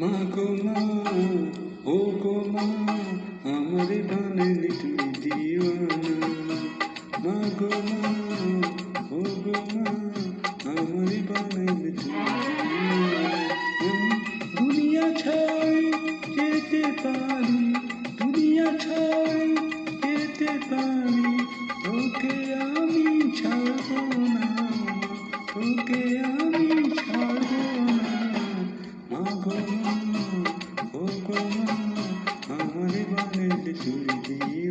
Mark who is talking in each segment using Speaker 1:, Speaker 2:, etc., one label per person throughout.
Speaker 1: মা গো মা, ও গো মা, আমারে বানালে তুমি দিওয়ানা মা গো মা, ও গো মা, আমারে বানালে তুমি দুনিয়া ছাই যেতে পারি, দুনিয়া ছাই যেতে পারি আমি না আমি আমারে বানালে চুরি দিওয়ানা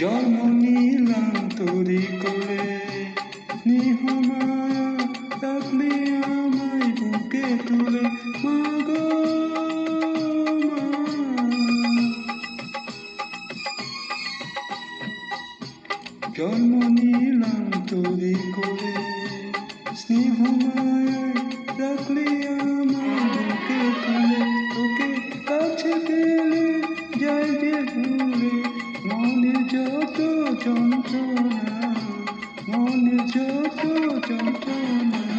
Speaker 1: জন্ম নিলাম তোরি করে নিহমায়া রাখলি আমায় বুকে তুলে মা মা। জন্ম নিলাম তোরি করে স্নেহ যন্ত্রণা মন যত যন্ত্রণা।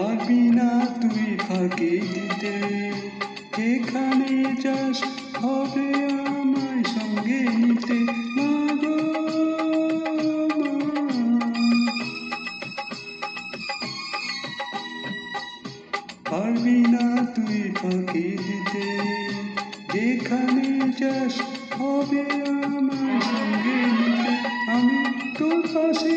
Speaker 1: পারবি না তুই ফাঁকি দিতে। যেখানে যাস হবে আমায় সঙ্গে নিতে। মা পারবি না তুই ফাঁকি দিতে। যেখানে যাস হবে আমার সঙ্গে আমি তোর পাশে